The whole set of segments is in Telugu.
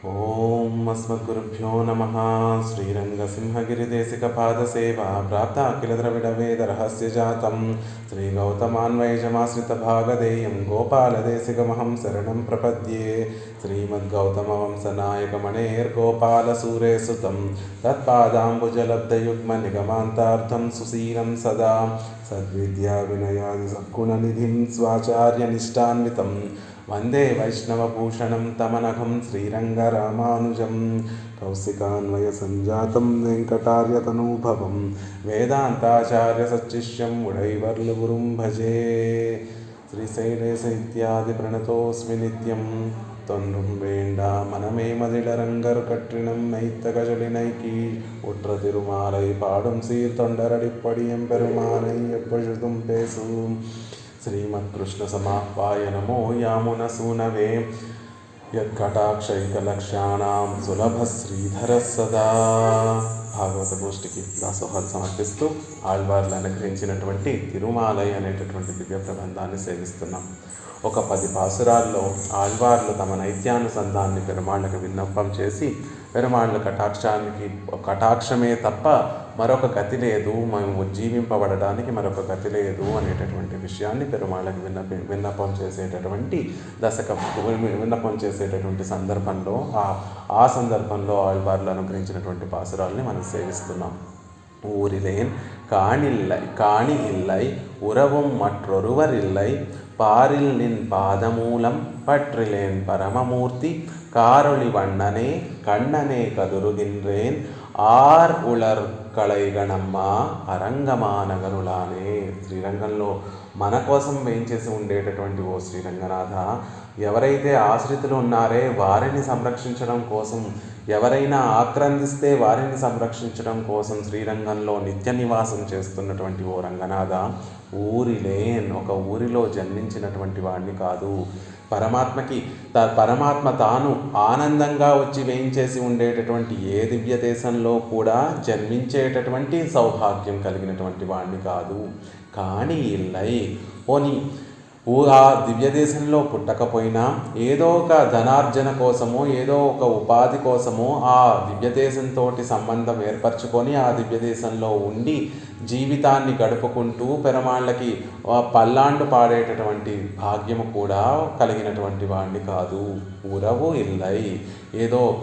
ॐ अस्मद्गुरुभ्यो नमः। श्रीरङ्गसिंहगिरिदेशिकपादसेवा प्राप्ता किल द्रविडवेदरहस्य जातं श्रीगौतमान्वयजमाश्रितभागधेयं गोपालदेशिकमहं शरणं प्रपद्ये। श्रीमद्गौतमवंशनायकमणेर्गोपालसूरे सुतं तत्पादाम्बुजलब्धयुग्मनिगमान्तार्थं सुशीलं सदा। सद्विद्याविनयादिसद्गुणनिधिं स्वाचार्यनिष्ठान्वितं वन्दे वैष्णवभूषणं तमनघं श्रीरङ्गरामानुजं कौशिकान्वयसञ्जातं वेङ्कटार्यतनूभवं वेदान्ताचार्यसच्शिष्यं उडैवर्लुगुरुं भजे श्रीशैलेश इत्यादिप्रणतोऽस्मि नित्यं தொன்றும் வேண்டா மனமே மதிலரங்கர் கற்றினம் நைத்த கஜலினைக்கி உற்ற திருமாலை பாடும் சீர் தொண்டரடிப்படியம் பெருமானை எப்பொழுதும் பேசும் శ్రీమత్కృష్ణ సమాహ్వాయ నమో యామున సూనవే యత్కటాక్షైకలక్ష్యాణం సులభ శ్రీధర సదా భాగవత గోష్ఠికి దాసోహాలు సమర్పిస్తూ ఆళ్వార్లు అనుగ్రహించినటువంటి తిరుమాలయ అనేటటువంటి దివ్య ప్రబంధాన్ని సేవిస్తున్నాం. ఒక పది పాసురాల్లో ఆళ్వార్లు తమ నైత్యానుసంధాన్ని పెరుమాళ్ళకు విన్నపం చేసి పెరుమాళ్ళ కటాక్షానికి కటాక్షమే తప్ప మరొక గతి లేదు మేము జీవింపబడడానికి మరొక గతి లేదు అనేటటువంటి విషయాన్ని పెరుమాళ్ళకి విన్నప విన్నపం చేసేటటువంటి దశక విన్నపం చేసేటటువంటి సందర్భంలో ఆ ఆ సందర్భంలో ఆళ్వార్లు అనుగ్రహించినటువంటి పాసురాల్ని మనం సేవిస్తున్నాం ஊரிலேன் காணில்லை காணி இல்லை உறவும் மற்றொருவரில்லை பாரில் நின் பாதமூலம் பற்றிலேன் பரமமூர்த்தி காரொளி வண்ணனே கண்ணனே கதுருகின்றேன் ఆర్ ఉళర్ కళైగణమ్మ అరంగమానగరులానే శ్రీరంగంలో మన కోసం వేయించేసి ఉండేటటువంటి ఓ శ్రీరంగనాథ ఎవరైతే ఆశ్రితులు ఉన్నారే వారిని సంరక్షించడం కోసం ఎవరైనా ఆక్రందిస్తే వారిని సంరక్షించడం కోసం శ్రీరంగంలో నిత్య నివాసం చేస్తున్నటువంటి ఓ రంగనాథ ఊరిలేన్ ఒక ఊరిలో జన్మించినటువంటి వాడిని కాదు పరమాత్మకి త పరమాత్మ తాను ఆనందంగా వచ్చి వేయించేసి ఉండేటటువంటి ఏ దివ్య దేశంలో కూడా జన్మించేటటువంటి సౌభాగ్యం కలిగినటువంటి వాడిని కాదు. కానీ ఇల్లై పోని ఊహా ఆ దివ్య దేశంలో పుట్టకపోయినా ఏదో ఒక ధనార్జన కోసమో ఏదో ఒక ఉపాధి కోసమో ఆ దివ్య దేశంతో సంబంధం ఏర్పరచుకొని ఆ దివ్య దేశంలో ఉండి జీవితాన్ని గడుపుకుంటూ పెరమాళ్ళకి పల్లాండు పాడేటటువంటి భాగ్యము కూడా కలిగినటువంటి వాడిని కాదు. ఉరవు ఇల్లై. ఏదో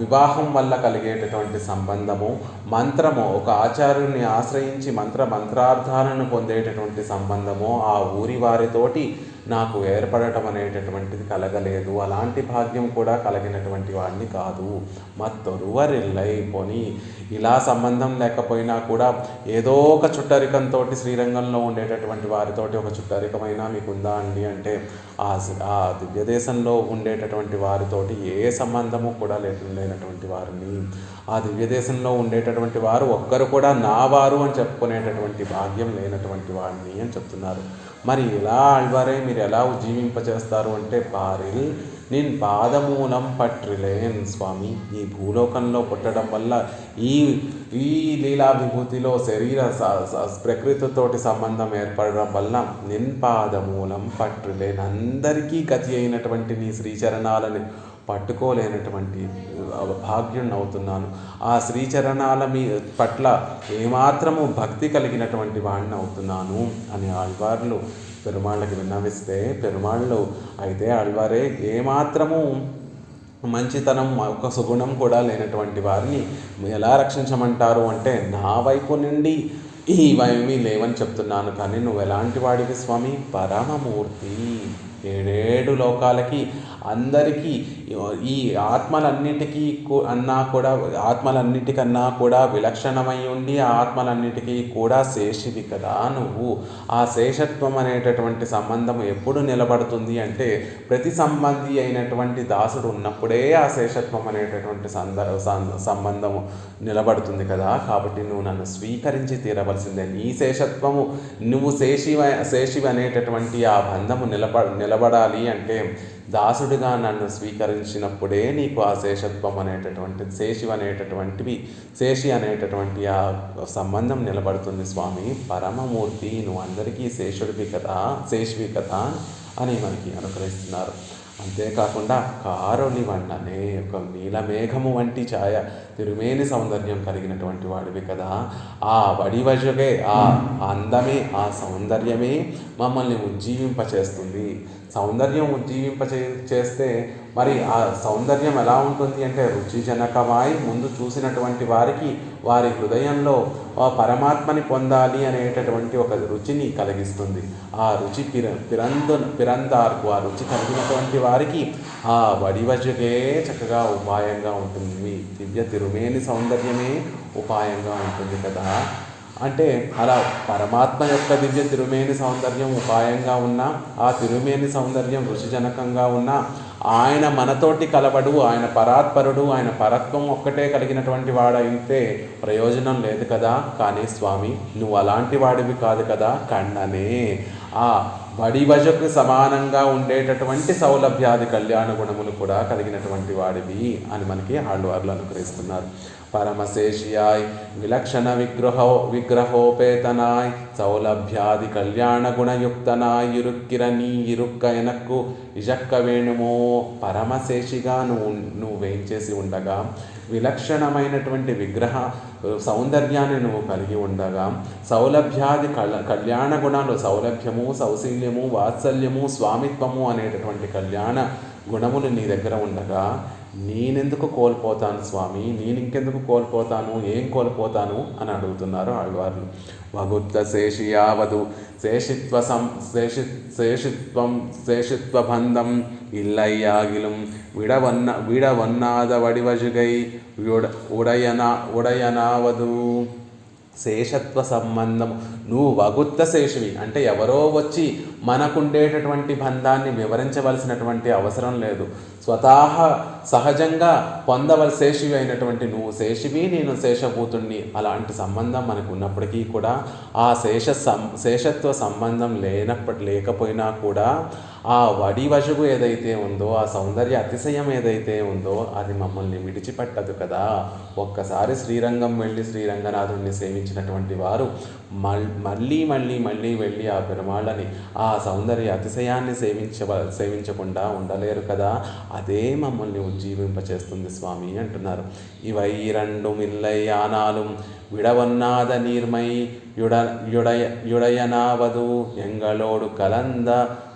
వివాహం వల్ల కలిగేటటువంటి సంబంధము మంత్రము ఒక ఆచార్యుని ఆశ్రయించి మంత్ర మంత్రార్థాలను పొందేటటువంటి సంబంధము ఆ ఊరి వారితోటి నాకు ఏర్పడటం అనేటటువంటిది కలగలేదు. అలాంటి భాగ్యం కూడా కలిగినటువంటి వాడిని కాదు. మత్తొరువరిల్లై పోని. ఇలా సంబంధం లేకపోయినా కూడా ఏదో ఒక చుట్టరికంతో శ్రీరంగంలో ఉండేటటువంటి వారితోటి ఒక చుట్టరికమైనా మీకు ఉందా అండి అంటే ఆ దివ్యదేశంలో ఉండేటటువంటి వారితోటి ఏ సంబంధము కూడా లేనటువంటి వారిని. ఆ దివ్యదేశంలో ఉండేటటువంటి వారు ఒక్కరు కూడా నా వారు అని చెప్పుకునేటటువంటి భాగ్యం లేనటువంటి వాడిని అని చెప్తున్నారు. మరి ఎలా ఆళ్వారే మీరు ఎలా ఉజ్జీవింపజేస్తారు అంటే పారిల్ నేను పాదమూలం పట్రిలేన్ స్వామి ఈ భూలోకంలో పుట్టడం వల్ల ఈ ఈ లీలాభిభూతిలో శరీర ప్రకృతితోటి సంబంధం ఏర్పడడం వల్ల నిన్ పాదమూలం పట్రిలేన్ అందరికీ గతి అయినటువంటి నీ శ్రీచరణాలని పట్టుకోలేనటువంటి భాగ్యం అవుతున్నాను. ఆ శ్రీచరణాల మీ పట్ల ఏమాత్రము భక్తి కలిగినటువంటి వాడిని అవుతున్నాను అని ఆళ్వార్లు పెరుమాళ్ళకి విన్నవిస్తే పెరుమాళ్ళు అయితే ఆళ్వారే ఏమాత్రము మంచితనం ఒక సుగుణం కూడా లేనటువంటి వారిని ఎలా రక్షించమంటారు అంటే నా వైపు నుండి ఇవేమీ లేవని చెప్తున్నాను. కానీ నువ్వు ఎలాంటి వాడివి స్వామి? పరమమూర్తి. ఏడేడు లోకాలకి అందరికీ ఈ ఆత్మలన్నిటికీ అన్నా కూడా ఆత్మలన్నిటికన్నా కూడా విలక్షణమై ఉండి ఆ ఆత్మలన్నిటికీ కూడా శేషివి కదా నువ్వు. ఆ శేషత్వం అనేటటువంటి సంబంధం ఎప్పుడు నిలబడుతుంది అంటే ప్రతి సంబంధి అయినటువంటి దాసుడు ఉన్నప్పుడే ఆ శేషత్వం అనేటటువంటి సంద సంబంధము నిలబడుతుంది కదా. కాబట్టి నువ్వు నన్ను స్వీకరించి తీరవలసిందే. నీ శేషత్వము నువ్వు శేషివ శేషివి అనేటటువంటి ఆ బంధము నిలబ నిలబడాలి అంటే దాసుడిగా నన్ను స్వీకరించినప్పుడే నీకు ఆ శేషత్వం అనేటటువంటి శేషి అనేటటువంటివి శేషి అనేటటువంటి ఆ సంబంధం నిలబడుతుంది స్వామి. పరమమూర్తి నువ్వు అందరికీ శేషుడివి కదా శేషివి కదా అని మనకి అనుగ్రహిస్తున్నారు. అంతేకాకుండా కారుని వండనే ఒక నీలమేఘము వంటి ఛాయ తిరుమేని సౌందర్యం కలిగినటువంటి వాడివి కదా. ఆ వడివజుగే ఆ అందమే ఆ సౌందర్యమే మమ్మల్ని ఉజ్జీవింపచేస్తుంది. సౌందర్యం ఉజ్జీవింప చేస్తే మరి ఆ సౌందర్యం ఎలా ఉంటుంది అంటే రుచిజనకమాయి ముందు చూసినటువంటి వారికి వారి హృదయంలో పరమాత్మని పొందాలి అనేటటువంటి ఒక రుచిని కలిగిస్తుంది. ఆ రుచి పిర పిరందు పిరందార్కు ఆ రుచి కలిగినటువంటి వారికి ఆ వడివజుగే చక్కగా ఉపాయంగా ఉంటుంది. దివ్య తిరుమేని సౌందర్యమే ఉపాయంగా ఉంటుంది కదా. అంటే అలా పరమాత్మ యొక్క దివ్య తిరుమేని సౌందర్యం ఉపాయంగా ఉన్నా ఆ తిరుమేని సౌందర్యం ఋషిజనకంగా ఉన్నా ఆయన మనతోటి కలవడు ఆయన పరాత్పరుడు ఆయన పరత్వం ఒక్కటే కలిగినటువంటి వాడైతే ప్రయోజనం లేదు కదా. కానీ స్వామి నువ్వు అలాంటి వాడివి కాదు కదా కన్ననే. ఆ బడివజకు సమానంగా ఉండేటటువంటి సౌలభ్యాది కళ్యాణ గుణములు కూడా కలిగినటువంటి వాడివి అని మనకి ఆళ్వార్లు అనుగ్రహిస్తున్నారు. పరమశేషియాయ్ విలక్షణ విగ్రహో విగ్రహోపేతనాయ్ సౌలభ్యాది కళ్యాణ గుణయుక్తనాయ్ ఇరుక్కిర నీ ఇరుక్క ఎనక్కు ఇజక్క వేణుమో పరమశేషిగా నువ్వు నువ్వు వేయించేసి ఉండగా విలక్షణమైనటువంటి విగ్రహ సౌందర్యాన్ని నువ్వు కలిగి ఉండగా సౌలభ్యాది కళ కళ్యాణ గుణాలు సౌలభ్యము సౌశీల్యము వాత్సల్యము స్వామిత్వము అనేటటువంటి కళ్యాణ గుణములు నీ దగ్గర ఉండగా నేనెందుకు కోల్పోతాను స్వామి? నేను ఇంకెందుకు కోల్పోతాను? ఏం కోల్పోతాను? అని అడుగుతున్నారు ఆళ్వార్లు. వగుత్త శేషియావదు. శేషిత్వ సం శేషి శేషిత్వం శేషిత్వ இல்லையாகிலும் ఇల్లయ్యాగిலும் విడవన్న విడవన్నాద వడివజుగై ఉడ శేషత్వ సంబంధం. నువ్వు వగుత్త శేషివి. అంటే ఎవరో వచ్చి మనకుండేటటువంటి బంధాన్ని వివరించవలసినటువంటి అవసరం లేదు. స్వతహా సహజంగా పొందవల శేషివి అయినటువంటి నువ్వు శేషివి నేను శేషభూతుణ్ణి. అలాంటి సంబంధం మనకు ఉన్నప్పటికీ కూడా ఆ శేష సం శేషత్వ సంబంధం లేనప్పటి లేకపోయినా కూడా ఆ వడి ఏదైతే ఉందో ఆ సౌందర్య అతిశయం ఏదైతే ఉందో అది మమ్మల్ని విడిచిపెట్టదు కదా. ఒక్కసారి శ్రీరంగం వెళ్ళి శ్రీరంగనాథుణ్ణి సేవించినటువంటి వారు మళ్ళీ మళ్ళీ మళ్ళీ వెళ్ళి ఆ పెరుమాళ్ళని ఆ సౌందర్య అతిశయాన్ని సేవించ సేవించకుండా ఉండలేరు కదా. అదే మమ్మల్ని ఉజ్జీవింపచేస్తుంది స్వామి అంటున్నారు. ఇవై రెండు మిల్లయ్యానాలు విడవన్నాద నీర్మై యుడ యుడయ యుడయనావదు ఎంగళోడు కలంద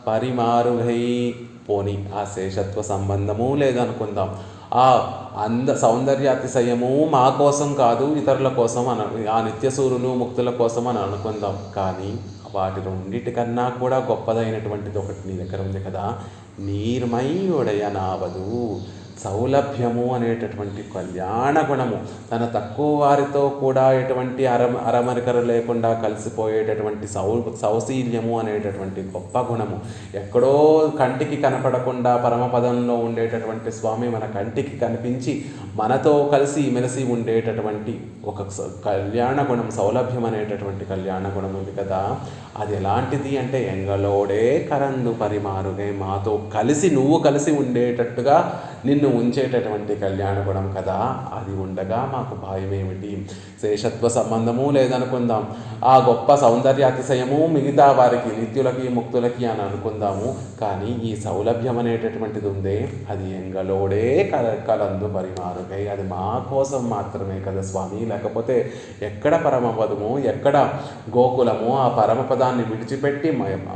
పరిమారుగై పోని ఆ శేషత్వ సంబంధము లేదనుకుందాం. ఆ అంద సౌందర్య అతిశయము మా కోసం కాదు ఇతరుల కోసం అని ఆ నిత్యసూరులు ముక్తుల కోసం అని అనుకుందాం. కానీ వాటి రెండింటికన్నా కూడా గొప్పదైనటువంటిది ఒకటి నీ దగ్గర ఉంది కదా. నీర్మై నావదు సౌలభ్యము అనేటటువంటి కళ్యాణ గుణము. తన తక్కువ వారితో కూడా ఎటువంటి అర అరమరికరు లేకుండా కలిసిపోయేటటువంటి సౌ సౌశీల్యము అనేటటువంటి గొప్ప గుణము. ఎక్కడో కంటికి కనపడకుండా పరమపదంలో ఉండేటటువంటి స్వామి మన కంటికి కనిపించి మనతో కలిసి మెలిసి ఉండేటటువంటి ఒక కళ్యాణ గుణం సౌలభ్యం అనేటటువంటి కళ్యాణ గుణం ఉంది కదా. అది ఎలాంటిది అంటే ఎంగలోడే కరందు పరిమారుగే మాతో కలిసి నువ్వు కలిసి ఉండేటట్టుగా నిన్ను ఉంచేటటువంటి కళ్యాణ గుణం కదా. అది ఉండగా మాకు భయమేమిటి శేషత్వ సంబంధము లేదనుకుందాం. ఆ గొప్ప సౌందర్య అతిశయము మిగతా వారికి నిత్యులకి ముక్తులకి అని అనుకుందాము. కానీ ఈ సౌలభ్యం అనేటటువంటిది ఉందే అది ఎంగలోడే కల కలందు పరిమారుగై అది మా కోసం మాత్రమే కదా స్వామి. లేకపోతే ఎక్కడ పరమపదము ఎక్కడ గోకులము ఆ పరమపదాన్ని విడిచిపెట్టి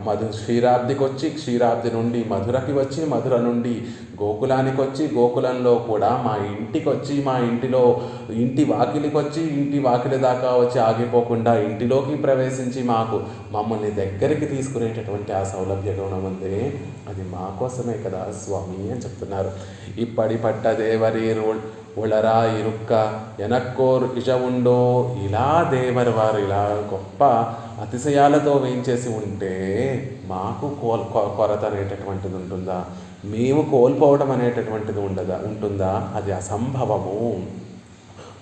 మధు క్షీరాబ్దికి వచ్చి క్షీరాబ్ది నుండి మధురకి వచ్చి మధుర నుండి గోకులానికి వచ్చి గోకులంలో కూడా మా ఇంటికి వచ్చి మా ఇంటిలో ఇంటి వాకిలికి వచ్చి ఇంటి వాకిలి దాకా వచ్చి ఆగిపోకుండా ఇంటిలోకి ప్రవేశించి మాకు మమ్మల్ని దగ్గరికి తీసుకునేటటువంటి ఆ సౌలభ్య గుణం ఉంది అది మా కోసమే కదా స్వామి అని చెప్తున్నారు. ఇప్పటి పట్ట దేవరి ఉళరా ఇరుక్క ఎనక్కోర్ ఇజవుండో ఉండో. ఇలా దేవరి వారు ఇలా గొప్ప అతిశయాలతో వేయించేసి ఉంటే మాకు కోల్ కొరత అనేటటువంటిది ఉంటుందా? మేము కోల్పోవడం అనేటటువంటిది ఉండదా ఉంటుందా? అది అసంభవము.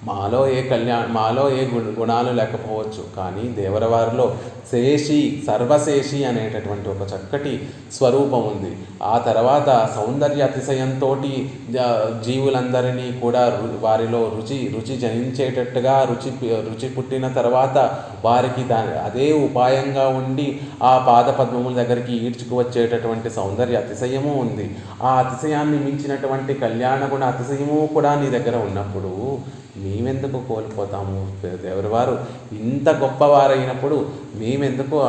మాలో ఏ కళ్యాణ మాలో ఏ గుణాలు లేకపోవచ్చు కానీ దేవరవారిలో శేషి సర్వశేషి అనేటటువంటి ఒక చక్కటి స్వరూపం ఉంది. ఆ తర్వాత సౌందర్య అతిశయంతో జీవులందరినీ కూడా వారిలో రుచి రుచి జనించేటట్టుగా రుచి రుచి పుట్టిన తర్వాత వారికి దాని అదే ఉపాయంగా ఉండి ఆ పాద పద్మముల దగ్గరికి ఈడ్చుకు వచ్చేటటువంటి సౌందర్య అతిశయము ఉంది. ఆ అతిశయాన్ని మించినటువంటి కళ్యాణ గుణ అతిశయము కూడా నీ దగ్గర ఉన్నప్పుడు మేమెందుకు కోల్పోతాము? ఎవరివారు ఇంత గొప్పవారైనప్పుడు మేమెందుకు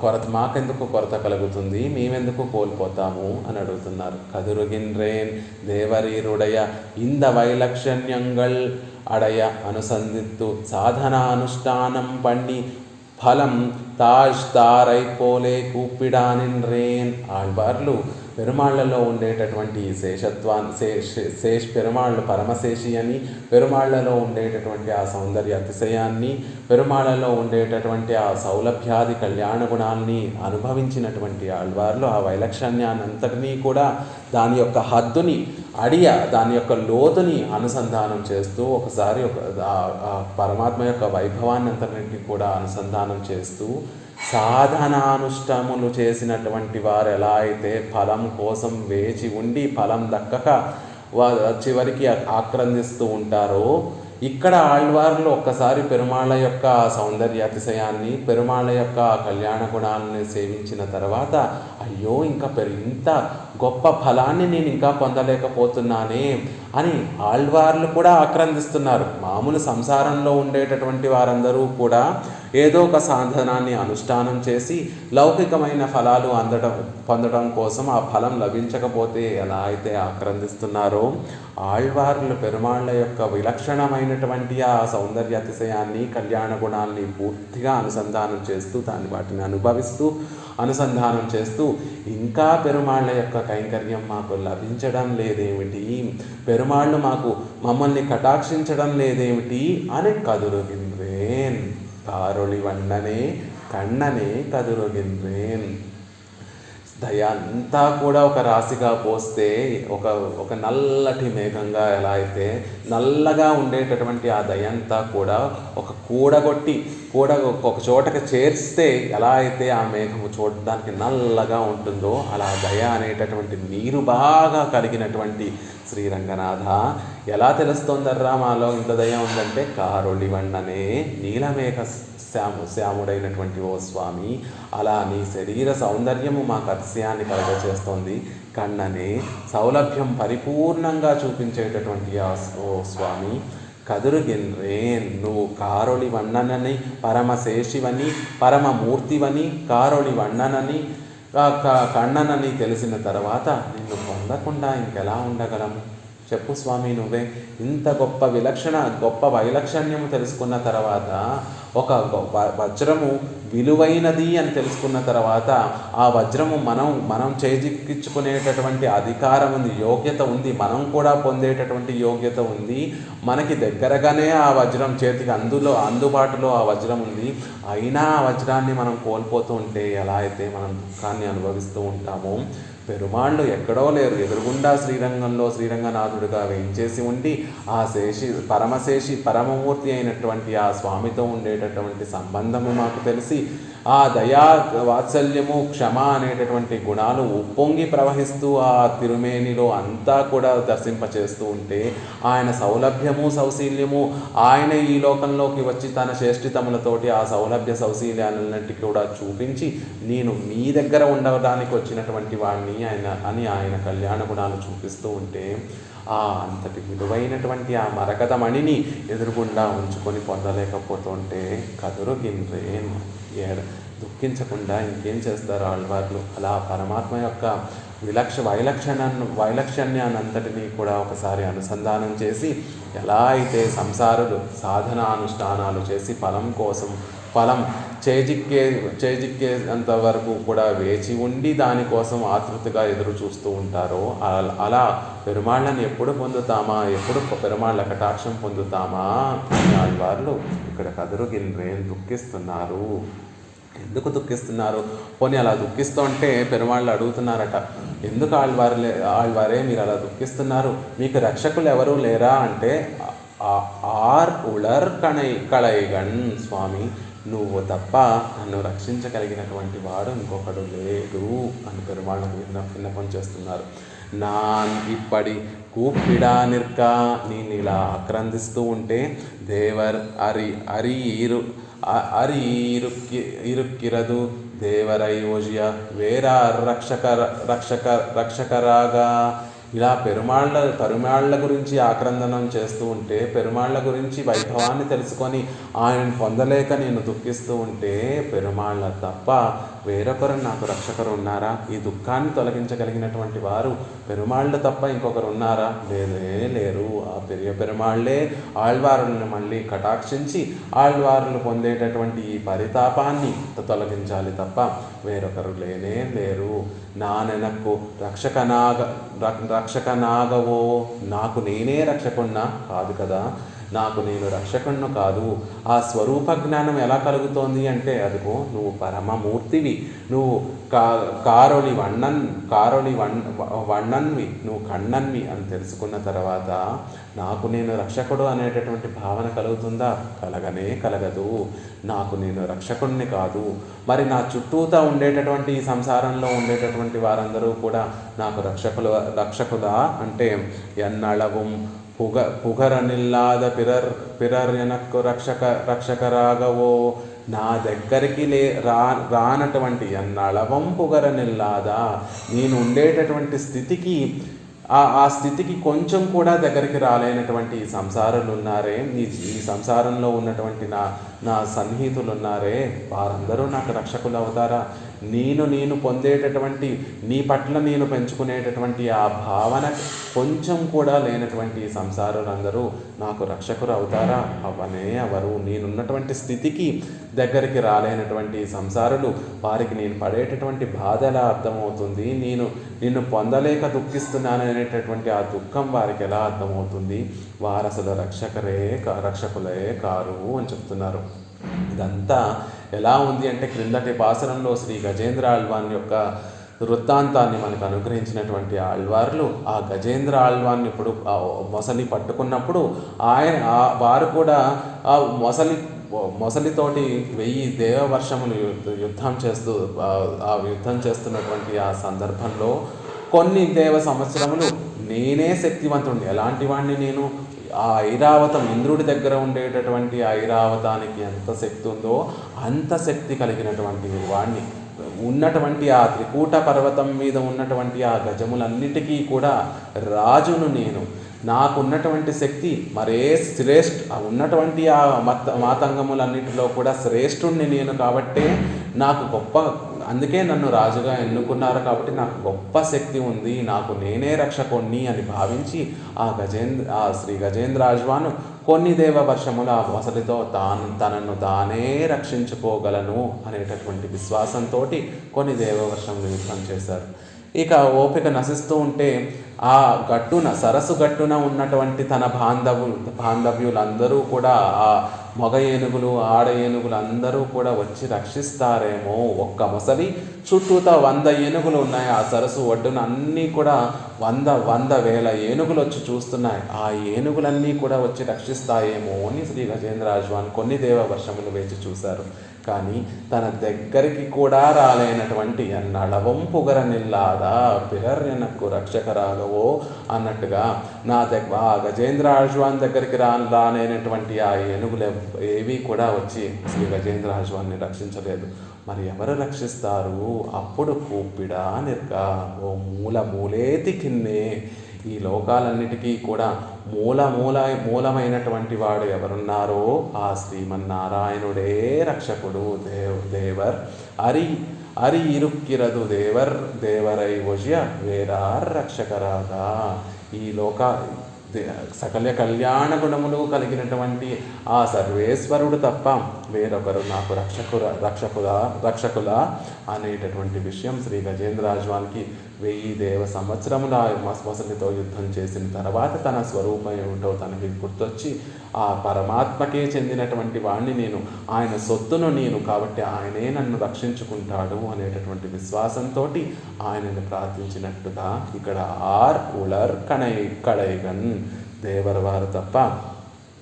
కొరత మాకెందుకు కొరత కలుగుతుంది? మేమెందుకు కోల్పోతాము? అని అడుగుతున్నారు. కదురుగిన్రేన్ దేవరీరుడయ ఇంద వైలక్షణ్యంగల్ అడయ అనుసంధిత్తు సాధనానుష్ఠానం అనుష్ఠానం ఫలం తాజ్ తారై కూపిడానిన్ కూపిడానిన్రేన్ ఆళ్వార్లు పెరుమాళ్ళలో ఉండేటటువంటి ఈ శేషత్వాన్ని శేష్ పెరుమాళ్ళు పరమశేషి అని పెరుమాళ్ళలో ఉండేటటువంటి ఆ సౌందర్య అతిశయాన్ని పెరుమాళ్ళలో ఉండేటటువంటి ఆ సౌలభ్యాది కళ్యాణ గుణాన్ని అనుభవించినటువంటి ఆళ్వార్లు ఆ వైలక్షణ్యాన్ని అంతటినీ కూడా దాని యొక్క హద్దుని అడియ దాని యొక్క లోతుని అనుసంధానం చేస్తూ ఒకసారి ఒక పరమాత్మ యొక్క వైభవాన్ని అంతటిని కూడా అనుసంధానం చేస్తూ సాధనానుష్టములు చేసినటువంటి వారు ఎలా అయితే ఫలం కోసం వేచి ఉండి ఫలం దక్కక వారు చివరికి ఆక్రందిస్తూ ఉంటారో ఇక్కడ ఆళ్వార్లు ఒక్కసారి పెరుమాళ్ళ యొక్క సౌందర్య అతిశయాన్ని పెరుమాళ్ళ యొక్క కళ్యాణ గుణాలని సేవించిన తర్వాత అయ్యో ఇంకా పెరు ఇంత గొప్ప ఫలాన్ని నేను ఇంకా పొందలేకపోతున్నానే అని ఆళ్వార్లు కూడా ఆక్రందిస్తున్నారు. మామూలు సంసారంలో ఉండేటటువంటి వారందరూ కూడా ఏదో ఒక సాధనాన్ని అనుష్ఠానం చేసి లౌకికమైన ఫలాలు అందడం పొందడం కోసం ఆ ఫలం లభించకపోతే ఎలా అయితే ఆక్రందిస్తున్నారో ఆళ్వార్లు పెరుమాళ్ళ యొక్క విలక్షణమైనటువంటి ఆ సౌందర్య అతిశయాన్ని కళ్యాణ గుణాన్ని పూర్తిగా అనుసంధానం చేస్తూ దాన్ని వాటిని అనుభవిస్తూ అనుసంధానం చేస్తూ ఇంకా పెరుమాళ్ళ యొక్క కైంకర్యం మాకు లభించడం లేదేమిటి? పెరుమాళ్ళు మాకు మమ్మల్ని కటాక్షించడం లేదేమిటి? అని కదులుగింద్రేన్ కారొళి వన్ననే కన్ననే కదురుగిన్రేన్ దయ అంతా కూడా ఒక రాశిగా పోస్తే ఒక ఒక నల్లటి మేఘంగా ఎలా అయితే నల్లగా ఉండేటటువంటి ఆ దయ అంతా కూడా ఒక కూడగొట్టి కూడ ఒక చోటకి చేర్స్తే ఎలా అయితే ఆ మేఘము చూడడానికి నల్లగా ఉంటుందో అలా దయ అనేటటువంటి నీరు బాగా కలిగినటువంటి శ్రీరంగనాథ. ఎలా తెలుస్తోందర్రా మాలో ఇంత దయ ఉందంటే కారుళివండనే నీలమేఘ శ్యాము శ్యాముడైనటువంటి ఓ స్వామి అలా నీ శరీర సౌందర్యము మాకు అతిశయాన్ని కలగచేస్తోంది కన్ననే సౌలభ్యం పరిపూర్ణంగా చూపించేటటువంటి ఆ ఓ స్వామి కదురుగిన్రేన్ నువ్వు కారొళి వన్ననని పరమశేషివని పరమమూర్తివని కారొళి వన్ననని కన్ననని తెలిసిన తర్వాత నిన్ను పొందకుండా ఇంకెలా ఉండగలము చెప్పు స్వామి నువ్వే. ఇంత గొప్ప విలక్షణ గొప్ప వైలక్షణ్యము తెలుసుకున్న తర్వాత ఒక గొప్ప వజ్రము విలువైనది అని తెలుసుకున్న తర్వాత ఆ వజ్రము మనం మనం చేజిక్కించుకునేటటువంటి అధికారం ఉంది యోగ్యత ఉంది మనం కూడా పొందేటటువంటి యోగ్యత ఉంది. మనకి దగ్గరగానే ఆ వజ్రం చేతికి అందులో అందుబాటులో ఆ వజ్రం ఉంది. అయినా ఆ వజ్రాన్ని మనం కోల్పోతూ ఉంటే ఎలా అయితే మనం దుఃఖాన్ని అనుభవిస్తూ ఉంటామో పెరుమాళ్ళు ఎక్కడో లేరు. ఎదురుగుండా శ్రీరంగంలో శ్రీరంగనాథుడిగా వేయించేసి ఉండి ఆ శేషి పరమశేషి పరమమూర్తి అయినటువంటి ఆ స్వామితో ఉండేటటువంటి సంబంధము మాకు తెలిసి ఆ దయా వాత్సల్యము క్షమ అనేటటువంటి గుణాలు ఉప్పొంగి ప్రవహిస్తూ ఆ తిరుమేనిలో అంతా కూడా దర్శింపచేస్తూ ఉంటే ఆయన సౌలభ్యము సౌశీల్యము ఆయన ఈ లోకంలోకి వచ్చి తన శ్రేష్ఠితములతోటి ఆ సౌలభ్య సౌశీల్యాలన్నిటి కూడా చూపించి నేను మీ దగ్గర ఉండడానికి వచ్చినటువంటి వాడిని ఆయన అని ఆయన కళ్యాణ గుణాలు చూపిస్తూ ఉంటే ఆ అంతటి విలువైనటువంటి ఆ మరకత మణిని ఎదురుగుండా ఉంచుకొని పొందలేకపోతుంటే కదురు గిన్రేన్ ఏడ దుఃఖించకుండా ఇంకేం చేస్తారు ఆళ్వార్లు? అలా పరమాత్మ యొక్క విలక్ష వైలక్షణాన్ని వైలక్షణ్యాన్నంతటినీ కూడా ఒకసారి అనుసంధానం చేసి ఎలా అయితే సంసారులు సాధనానుష్ఠానాలు చేసి ఫలం కోసం ఫలం చేజిక్కే చేజిక్కేంత వరకు కూడా వేచి ఉండి దానికోసం ఆతృతగా ఎదురు చూస్తూ ఉంటారో అలా పెరుమాళ్ళని ఎప్పుడు పొందుతామా? ఎప్పుడు పెరుమాళ్ళ కటాక్షం పొందుతామా? అని ఆళ్వార్లు ఇక్కడ కదురుగిన్రేన్ దుఃఖిస్తున్నారు. ఎందుకు దుఃఖిస్తున్నారు? పోనీ అలా దుఃఖిస్తుంటే పెరుమాళ్ళు అడుగుతున్నారట ఎందుకు ఆళ్వారులే ఆళ్వారే మీరు అలా దుఃఖిస్తున్నారు? మీకు రక్షకులు ఎవరూ లేరా? అంటే ఆ- ఆర్ ఉళర్ కణై కళైగణ్ స్వామి నువ్వు తప్ప నన్ను రక్షించగలిగినటువంటి వాడు ఇంకొకడు లేడు అని పెరుమాళ్ళు విన్నపం చేస్తున్నారు. నా ఇప్పటి కూపిడా నిర్క నేను ఇలా ఆక్రందిస్తూ ఉంటే దేవర్ అరి అరి ఇరు అరి ఇరుక్కి ఇరుక్కిరదు. దేవరై ఓజియ వేరా రక్షక రక్షక రక్షకరాగా ఇలా పెరుమాళ్ళ పెరుమాళ్ళ గురించి ఆక్రందనం చేస్తూ ఉంటే పెరుమాళ్ళ గురించి వైభవాన్ని తెలుసుకొని ఆయన పొందలేక నేను దుఃఖిస్తూ ఉంటే పెరుమాళ్ళ తప్ప వేరొకరు నాకు రక్షకరు ఉన్నారా? ఈ దుఃఖాన్ని తొలగించగలిగినటువంటి వారు పెరుమాళ్ళు తప్ప ఇంకొకరు ఉన్నారా? లేదే లేరు. ఆ పెరియ పెరుమాళ్ళే ఆళ్వారులను మళ్ళీ కటాక్షించి ఆళ్వారులు పొందేటటువంటి ఈ పరితాపాన్ని తొలగించాలి తప్ప వేరొకరు లేనే లేరు. నా నెనక్కు రక్షకనాగ రక్షక రక్షకనాగవో. నాకు నేనే రక్షకున్నా కాదు కదా. నాకు నేను రక్షకుణ్ణు కాదు. ఆ స్వరూప జ్ఞానం ఎలా కలుగుతోంది అంటే అదిగో నువ్వు పరమమూర్తివి. నువ్వు కా కారుని వన్నన్ కారుని వన్ వన్నన్వి. నువ్వు కన్నన్వి అని తెలుసుకున్న తర్వాత నాకు నేను రక్షకుడు అనేటటువంటి భావన కలుగుతుందా? కలగనే కలగదు. నాకు నేను రక్షకుణ్ణి కాదు. మరి నా చుట్టూతా ఉండేటటువంటి ఈ సంసారంలో ఉండేటటువంటి వారందరూ కూడా నాకు రక్షకులు రక్షకులా అంటే ఎన్నళవం పుగ పుగరనిల్లాద పిరర్ పిరర్ ఎనక్కు రక్షక రక్షకరాగవో నా దగ్గరికి లే రా రానటువంటి ఎన్నళవం పుగరనిల్లాదా నేను ఉండేటటువంటి స్థితికి ఆ ఆ స్థితికి కొంచెం కూడా దగ్గరికి రాలేనటువంటి సంసారులు ఉన్నారే ఈ ఈ సంసారంలో ఉన్నటువంటి నా నా సన్నిహితులు ఉన్నారే వారందరూ నాకు రక్షకులు అవుతారా నేను నేను పొందేటటువంటి నీ పట్ల నేను పెంచుకునేటటువంటి ఆ భావన కొంచెం కూడా లేనటువంటి సంసారులందరూ నాకు రక్షకులు అవుతారా అవనే అవరు. నేనున్నటువంటి స్థితికి దగ్గరికి రాలేనటువంటి సంసారులు వారికి నేను పడేటటువంటి బాధ ఎలా అర్థమవుతుంది? నేను నిన్ను పొందలేక దుఃఖిస్తున్నాను అనేటటువంటి ఆ దుఃఖం వారికి ఎలా అర్థమవుతుంది? వారు అసలు రక్షకరే రక్షకులే కారు అని చెప్తున్నారు. ఇదంతా ఎలా ఉంది అంటే క్రిందటి పాసనంలో శ్రీ గజేంద్ర ఆళ్వాన్ యొక్క వృత్తాంతాన్ని మనకు అనుగ్రహించినటువంటి ఆళ్వార్లు ఆ గజేంద్ర ఆళ్వాన్ని ఇప్పుడు మొసలి పట్టుకున్నప్పుడు ఆయన వారు కూడా ఆ మొసలి మొసలితోటి వెయ్యి దేవవర్షములు యుద్ధం చేస్తూ ఆ- యుద్ధం చేస్తున్నటువంటి ఆ సందర్భంలో కొన్ని దేవ సంవత్సరములు నేనే శక్తివంతుడిని ఎలాంటి వాడిని నేను? ఆ ఐరావతం ఇంద్రుడి దగ్గర ఉండేటటువంటి ఆ ఐరావతానికి ఎంత శక్తి ఉందో అంత శక్తి కలిగినటువంటి వాడిని ఉన్నటువంటి ఆ త్రికూట పర్వతం మీద ఉన్నటువంటి ఆ గజములన్నిటికీ కూడా రాజును నేను. నాకున్నటువంటి శక్తి మరే శ్రేష్ఠ ఉన్నటువంటి ఆ మత మాతంగములన్నింటిలో కూడా శ్రేష్ఠుణ్ణి నేను కాబట్టే నాకు గొప్ప అందుకే నన్ను రాజుగా ఎన్నుకున్నారు కాబట్టి నాకు గొప్ప శక్తి ఉంది నాకు నేనే రక్షకుణ్ణి అని భావించి ఆ గజేంద్ర ఆ శ్రీ గజేంద్రాజ్వాను కొన్ని దేవ వర్షముల వసతితో తాను తనను తానే రక్షించుకోగలను అనేటటువంటి విశ్వాసంతో కొన్ని దేవవర్షములు యుద్ధం చేశారు. ఇక ఓపిక నశిస్తూ ఉంటే ఆ గట్టున సరస్సు గట్టున ఉన్నటువంటి తన బాంధవు బాంధవ్యులందరూ కూడా ఆ మగ ఏనుగులు ఆడ ఏనుగులు అందరూ కూడా వచ్చి రక్షిస్తారేమో ఒక్క మొసలి చుట్టూతా వంద ఏనుగులు ఉన్నాయి. ఆ సరస్సు ఒడ్డున అన్నీ కూడా వంద వంద వేల ఏనుగులు వచ్చి చూస్తున్నాయి. ఆ ఏనుగులన్నీ కూడా వచ్చి రక్షిస్తాయేమో అని శ్రీ గజేంద్రాజ్వాన్ కొన్ని దేవ వర్షములు వేచి చూశారు. కానీ తన దగ్గరికి కూడా రాలేనటువంటి నళవం పొగరనిల్లాదా పిరర్యనకు రక్షకరాగవో అన్నట్టుగా నా దగ్గర ఆ గజేంద్ర ఆజ్వాన్ దగ్గరికి రా రానేటువంటి ఆ ఏనుగులు ఏవి కూడా వచ్చి శ్రీ గజేంద్ర ఆజ్వాన్ని రక్షించలేదు. మరి ఎవరు రక్షిస్తారు? అప్పుడు కూపిడా నిర్గా. ఓ మూల మూలేతి కిన్నే. ఈ లోకాలన్నిటికీ కూడా మూల మూల మూలమైనటువంటి వాడు ఎవరున్నారో ఆ శ్రీమన్నారాయణుడే రక్షకుడు దేవ్ దేవర్. అరి అరి ఇరుక్కిరదు దేవర్ దేవరై వజ్య వేరార్ రక్షకరాగా ఈ లోక సకల కళ్యాణ గుణములు కలిగినటువంటి ఆ సర్వేశ్వరుడు తప్ప వేరొకరు నాకు రక్షకుల రక్షకుల రక్షకుల అనేటటువంటి విషయం శ్రీ గజేంద్రాజ్వానికి వెయ్యి దేవ సంవత్సరముల మొసలితో యుద్ధం చేసిన తర్వాత తన స్వరూపం ఏమిటో తనకి గుర్తొచ్చి ఆ పరమాత్మకే చెందినటువంటి వాణ్ణి నేను ఆయన సొత్తును నేను కాబట్టి ఆయనే నన్ను రక్షించుకుంటాడు అనేటటువంటి విశ్వాసంతో ఆయనను ప్రార్థించినట్టుగా ఇక్కడ ఆర్ ఉలర్ కణై కళైగన్ దేవరవారు తప్ప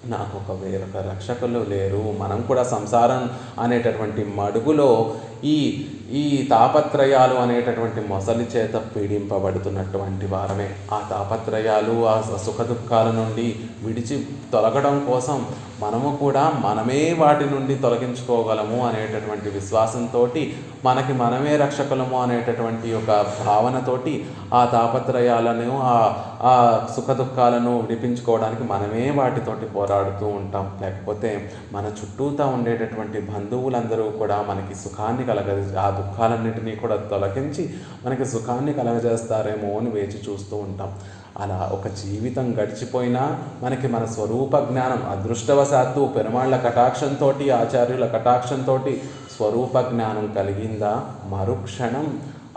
నాకు ఒక వేరొక రక్షకులు లేరు. మనం కూడా సంసారం అనేటటువంటి మడుగులో ఈ ఈ తాపత్రయాలు అనేటటువంటి మొసలి చేత పీడింపబడుతున్నటువంటి వారమే. ఆ తాపత్రయాలు ఆ సుఖదుఖాల నుండి విడిచి తొలగడం కోసం మనము కూడా మనమే వాటి నుండి తొలగించుకోగలము అనేటటువంటి విశ్వాసంతో మనకి మనమే రక్షకులము అనేటటువంటి ఒక భావనతోటి ఆ తాపత్రయాలను ఆ ఆ విడిపించుకోవడానికి మనమే వాటితోటి పోరాడుతూ ఉంటాం. లేకపోతే మన చుట్టూతా ఉండేటటువంటి బంధువులందరూ కూడా మనకి సుఖాన్ని కలగ ఆ దుఃఖాలన్నింటినీ కూడా తొలగించి మనకి సుఖాన్ని కలగజేస్తారేమో అని వేచి చూస్తూ ఉంటాం. అలా ఒక జీవితం గడిచిపోయినా మనకి మన స్వరూప జ్ఞానం అదృష్టవశాత్తు పెరుమాళ్ళ కటాక్షంతో ఆచార్యుల కటాక్షంతో స్వరూప జ్ఞానం కలిగిందా? మరుక్షణం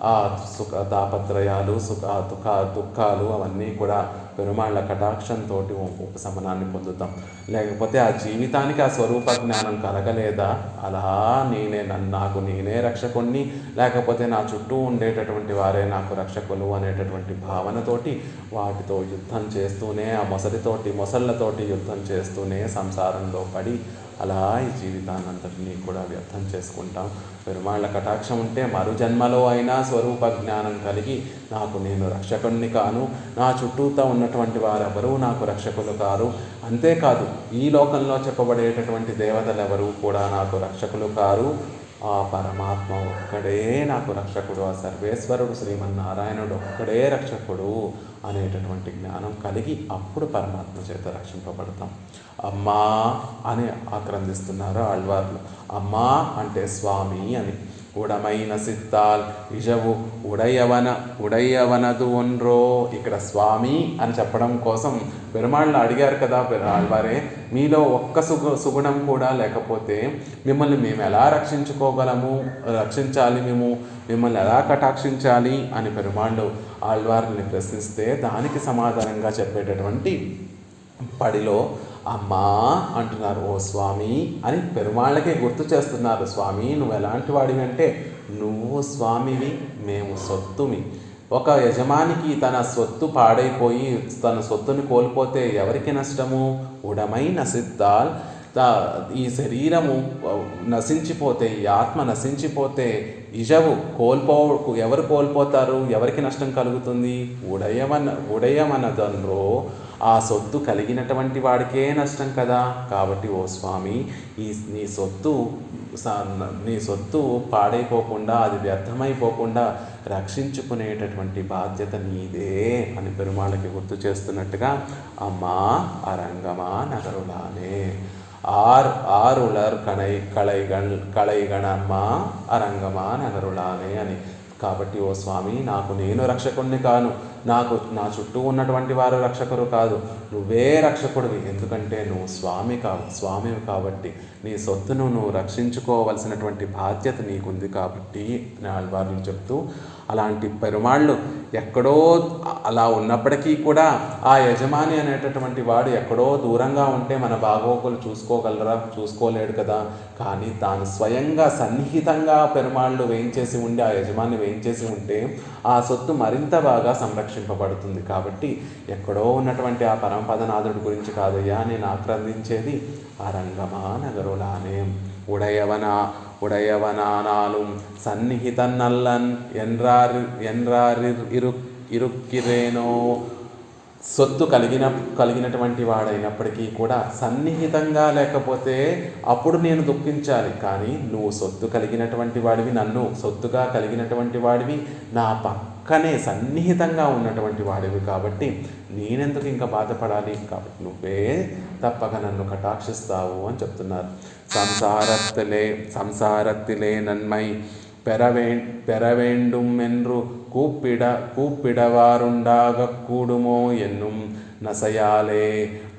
ఆ సుఖ తాపత్రయాలు సుఖ దుఃఖ దుఃఖాలు అవన్నీ కూడా పెరుమాళ్ళ కటాక్షంతో ఉపశమనాన్ని పొందుతాం. లేకపోతే ఆ జీవితానికి ఆ స్వరూప జ్ఞానం కలగలేదా? అలా నేనే నాకు నేనే రక్షకుణ్ణి. లేకపోతే నా చుట్టూ ఉండేటటువంటి వారే నాకు రక్షకులు అనేటటువంటి భావనతోటి వాటితో యుద్ధం చేస్తూనే ఆ మొసలితోటి మొసళ్ళతోటి యుద్ధం చేస్తూనే సంసారంలో పడి అలా ఈ జీవితాన్ని అంతటినీ కూడా వ్యర్థం చేసుకుంటాం. పెరుమాళ్ళ కటాక్షం ఉంటే మరు జన్మలో అయినా స్వరూప జ్ఞానం కలిగి నాకు నేను రక్షకుణ్ణి కాను. నా చుట్టూతో ఉన్నటువంటి వారెవరూ నాకు రక్షకులు కారు. అంతేకాదు ఈ లోకంలో చెప్పబడేటటువంటి దేవతలు ఎవరూ కూడా నాకు రక్షకులు కారు. ఆ పరమాత్మ ఒక్కడే నాకు రక్షకుడు ఆ సర్వేశ్వరుడు శ్రీమన్నారాయణుడు ఒక్కడే రక్షకుడు అనేటటువంటి జ్ఞానం కలిగి అప్పుడు పరమాత్మ చేత రక్షింపబడతాం. అమ్మా అని ఆక్రందిస్తున్నారు ఆళ్వార్లు. అమ్మా అంటే స్వామి అని. ఉడమైన సిద్ధాల్. ఇజవు ఉడయవన ఉడయవనదు ఒన్రో ఇక్కడ స్వామి అని చెప్పడం కోసం పెరుమాళ్ళు అడిగారు కదా ఆళ్వారే మీలో ఒక్క సుగు సుగుణం కూడా లేకపోతే మిమ్మల్ని మేము ఎలా రక్షించుకోగలము? రక్షించాలి మేము మిమ్మల్ని ఎలా కటాక్షించాలి? అని పెరుమాళ్ళు ఆళ్వారిని ప్రశ్నిస్తే దానికి సమాధానంగా చెప్పేటటువంటి పడిలో అమ్మా అంటున్నారు. ఓ స్వామి అని పెరుమాళ్ళకే గుర్తు చేస్తున్నారు. స్వామి నువ్వు ఎలాంటి వాడివి అంటే నువ్వు స్వామివి మేము సొత్తుమి. ఒక యజమానికి తన సొత్తు పాడైపోయి తన సొత్తుని కోల్పోతే ఎవరికి నష్టము? ఉడమై నసిద్దాల్ ఈ శరీరము నశించిపోతే ఈ ఆత్మ నశించిపోతే ఇజవు కోల్పో ఎవరు కోల్పోతారు? ఎవరికి నష్టం కలుగుతుంది? ఉడయమన ఉడయమనదన్రో ఆ సొత్తు కలిగినటువంటి వాడికే నష్టం కదా. కాబట్టి ఓ స్వామి ఈ నీ సొత్తు నీ సొత్తు పాడైపోకుండా అది వ్యర్థమైపోకుండా రక్షించుకునేటటువంటి బాధ్యత నీదే అని పెరుమాళ్ళకి గుర్తు చేస్తున్నట్టుగా అమ్మా అరంగమా నగరులానే. ఆర్ ఆరులర్ కణై కళైగణ్ కళైగణమ్మ అరంగమా నగరులానే అని. కాబట్టి ఓ స్వామి నాకు నేను రక్షకుణ్ణి కాను. నాకు నా చుట్టూ ఉన్నటువంటి వారు రక్షకుడు కాదు. నువ్వే రక్షకుడివి. ఎందుకంటే నువ్వు స్వామి కావు స్వామివి కాబట్టి నీ సొత్తును నువ్వు రక్షించుకోవలసినటువంటి బాధ్యత నీకుంది కాబట్టి వారిని చెప్తూ అలాంటి పెరుమాళ్ళు ఎక్కడో అలా ఉన్నప్పటికీ కూడా ఆ యజమాని అనేటటువంటి వాడు ఎక్కడో దూరంగా ఉంటే మన బాగోగులు చూసుకోగలరా? చూసుకోలేడు కదా. కానీ తాను స్వయంగా సన్నిహితంగా పెరుమాళ్ళు వేయించేసి ఉండి ఆ యజమాని వేయించేసి ఉంటే ఆ సొత్తు మరింత బాగా సంరక్షింపబడుతుంది. కాబట్టి ఎక్కడో ఉన్నటువంటి ఆ పరమపదనాథుడి గురించి కాదయ్యా నేను ఆక్రందించేది ఆ రంగమా నగరులానే ఉడయవన உடையவனானாலும் சந்நிகிதன்னல்லன் என்றார் என்றார் ఇరు ఇరుక్కిరేనో సొత్తు కలిగిన కలిగినటువంటి వాడైనప్పటికీ కూడా సన్నిహితంగా లేకపోతే అప్పుడు నేను దుఃఖించాలి కానీ నువ్వు సొత్తు కలిగినటువంటి వాడివి నన్ను సొత్తుగా కలిగినటువంటి వాడివి నా పక్కనే సన్నిహితంగా ఉన్నటువంటి వాడివి కాబట్టి నేనెందుకు ఇంకా బాధపడాలి? కాబట్టి నువ్వే తప్పక నన్ను కటాక్షిస్తావు అని చెప్తున్నారు. సంసారత్తులే సంసారత్తులే నన్మై పెరవే పెరవేండుమెన్రు కూప్పిడ కూపిడ కూపిడవారుండాగకూడుమో ఎన్నుం నసయాలే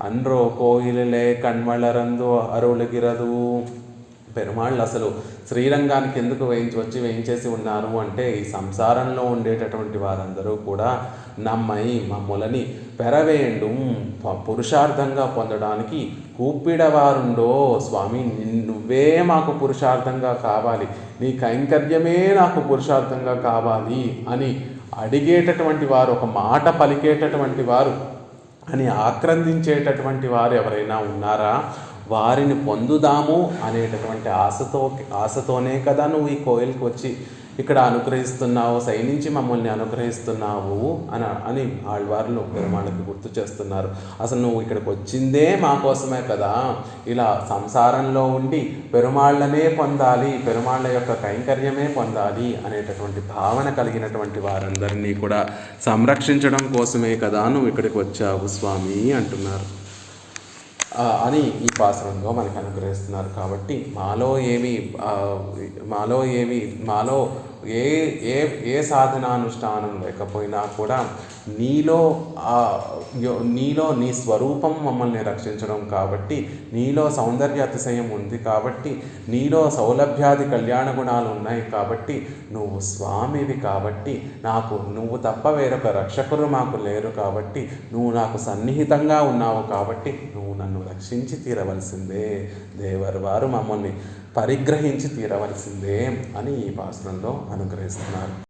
అన్రో కోయిలులే కణ్మళరందు అరుళగిరదు పెరుమాళ్ళు అసలు శ్రీరంగానికి ఎందుకు వేయించి వచ్చి వేయించేసి ఉన్నారు అంటే ఈ సంసారంలో ఉండేటటువంటి వారందరూ కూడా నమ్మై మమ్ములని పెరవేండు పురుషార్థంగా పొందడానికి కూప్పిడవారుండో స్వామి నువ్వే మాకు పురుషార్థంగా కావాలి నీ కైంకర్యమే నాకు పురుషార్థంగా కావాలి అని అడిగేటటువంటి వారు ఒక మాట పలికేటటువంటి వారు అని ఆక్రందించేటటువంటి వారు ఎవరైనా ఉన్నారా? వారిని పొందుదాము అనేటటువంటి ఆశతో ఆశతోనే కదా నువ్వు ఈ కోయిల్కి వచ్చి ఇక్కడ అనుగ్రహిస్తున్నావు సైనించి మమ్మల్ని అనుగ్రహిస్తున్నావు అని అని ఆళ్వార్లు పెరుమాళ్ళకి గుర్తు చేస్తున్నారు. అసలు నువ్వు ఇక్కడికి వచ్చిందే మా కోసమే కదా. ఇలా సంసారంలో ఉండి పెరుమాళ్ళనే పొందాలి పెరుమాళ్ళ యొక్క కైంకర్యమే పొందాలి అనేటటువంటి భావన కలిగినటువంటి వారందరినీ కూడా సంరక్షించడం కోసమే కదా నువ్వు ఇక్కడికి వచ్చావు స్వామి అంటున్నారు. అని ఈ పాసరంలో మనకు అనుగ్రహిస్తున్నారు. కాబట్టి మాలో ఏమి మాలో ఏమి మాలో ఏ ఏ ఏ సాధనానుష్ఠానం లేకపోయినా కూడా నీలో నీలో నీ స్వరూపం మమ్మల్ని రక్షించడం కాబట్టి నీలో సౌందర్య అతిశయం ఉంది కాబట్టి నీలో సౌలభ్యాది కళ్యాణ గుణాలు ఉన్నాయి కాబట్టి నువ్వు స్వామివి కాబట్టి నాకు నువ్వు తప్ప వేరొక రక్షకులు మాకు లేరు కాబట్టి నువ్వు నాకు సన్నిహితంగా ఉన్నావు కాబట్టి నువ్వు నన్ను రక్షించి తీరవలసిందే. దేవరు వారు మమ్మల్ని పరిగ్రహించి తీరవలసిందే అని ఈ భాషణంలో అనుగ్రహిస్తున్నారు.